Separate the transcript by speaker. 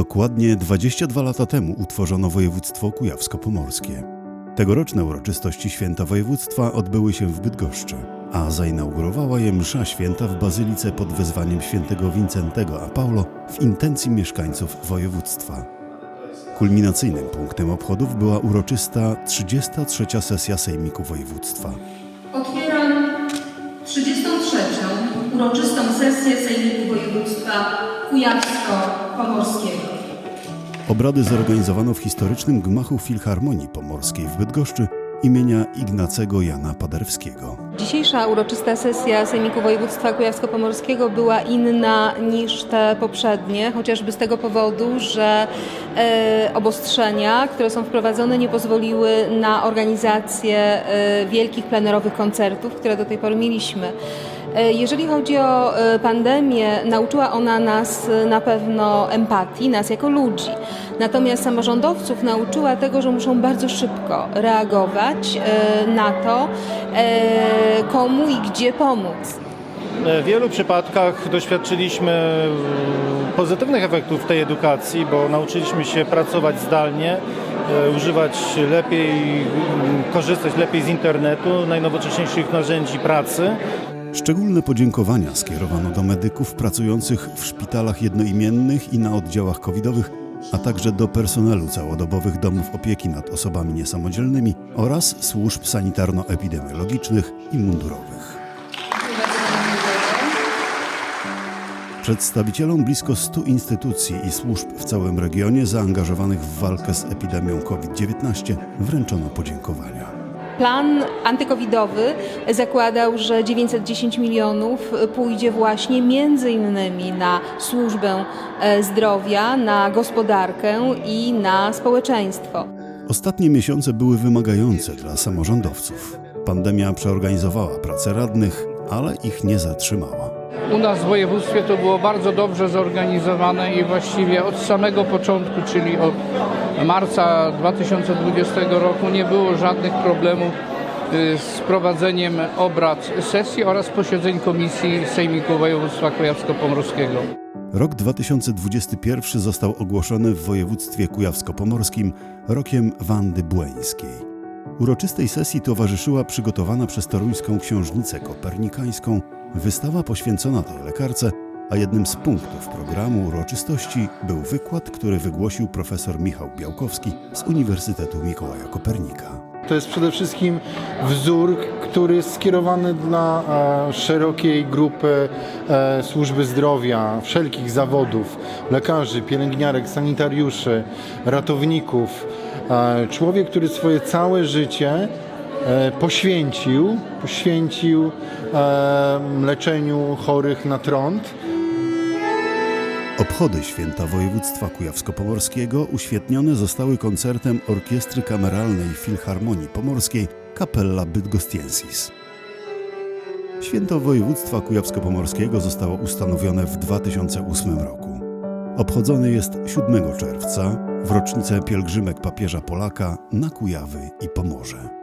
Speaker 1: Dokładnie 22 lata temu utworzono województwo kujawsko-pomorskie. Tegoroczne uroczystości święta województwa odbyły się w Bydgoszczy, a zainaugurowała je msza święta w bazylice pod wezwaniem świętego Wincentego a Paulo w intencji mieszkańców województwa. Kulminacyjnym punktem obchodów była uroczysta 33. sesja Sejmiku Województwa.
Speaker 2: Otwieram 33. uroczystą sesję Sejmiku Województwa Kujawsko-Pomorskiego.
Speaker 1: Obrady zorganizowano w historycznym gmachu Filharmonii Pomorskiej w Bydgoszczy imienia Ignacego Jana Paderewskiego.
Speaker 3: Dzisiejsza uroczysta sesja Sejmiku Województwa Kujawsko-Pomorskiego była inna niż te poprzednie, chociażby z tego powodu, że e, obostrzenia, które są wprowadzone, nie pozwoliły na organizację e, wielkich plenerowych koncertów, które do tej pory mieliśmy. E, Jeżeli chodzi o e, pandemię, nauczyła ona nas e, na pewno empatii, nas jako ludzi. Natomiast samorządowców nauczyła tego, że muszą bardzo szybko reagować na to, komu i gdzie pomóc.
Speaker 4: W wielu przypadkach doświadczyliśmy mm, pozytywnych efektów tej edukacji, bo nauczyliśmy się pracować zdalnie, używać lepiej, mm, korzystać lepiej z internetu, najnowocześniejszych narzędzi pracy.
Speaker 1: Szczególne podziękowania skierowano do medyków pracujących w szpitalach jednoimiennych i na oddziałach covidowych, a także do personelu całodobowych domów opieki nad osobami niesamodzielnymi oraz służb sanitarno-epidemiologicznych i mundurowych. Przedstawicielom blisko 100 instytucji i służb w całym regionie zaangażowanych w walkę z epidemią COVID-19 wręczono podziękowania.
Speaker 3: Plan antykowidowy zakładał, że 910 milionów pójdzie właśnie między innymi na służbę e, zdrowia, na gospodarkę i na społeczeństwo.
Speaker 1: Ostatnie miesiące były wymagające dla samorządowców. Pandemia przeorganizowała pracę radnych, ale ich nie zatrzymała.
Speaker 5: U nas w województwie to było bardzo dobrze zorganizowane i właściwie od samego początku, czyli od marca 2020 roku nie było żadnych problemów y, z prowadzeniem obrad sesji oraz posiedzeń Komisji Sejmiku Województwa Kujawsko-Pomorskiego.
Speaker 1: Rok 2021 został ogłoszony w województwie kujawsko-pomorskim rokiem Wandy Błeńskiej. Uroczystej sesji towarzyszyła przygotowana przez toruńską książnicę kopernikańską wystawa poświęcona tej lekarce, a jednym z punktów programu uroczystości był wykład, który wygłosił profesor Michał Białkowski z Uniwersytetu Mikołaja Kopernika.
Speaker 6: To jest przede wszystkim wzór, który jest skierowany dla e, szerokiej grupy e, służby zdrowia, wszelkich zawodów, lekarzy, pielęgniarek, sanitariuszy, ratowników. E, człowiek, który swoje całe życie poświęcił, poświęcił leczeniu chorych na trąd.
Speaker 1: Obchody święta województwa kujawsko-pomorskiego uświetnione zostały koncertem Orkiestry Kameralnej Filharmonii Pomorskiej Capella Bydgostiensis. Święto województwa kujawsko-pomorskiego zostało ustanowione w 2008 roku. Obchodzony jest 7 czerwca w rocznicę pielgrzymek papieża Polaka na Kujawy i Pomorze.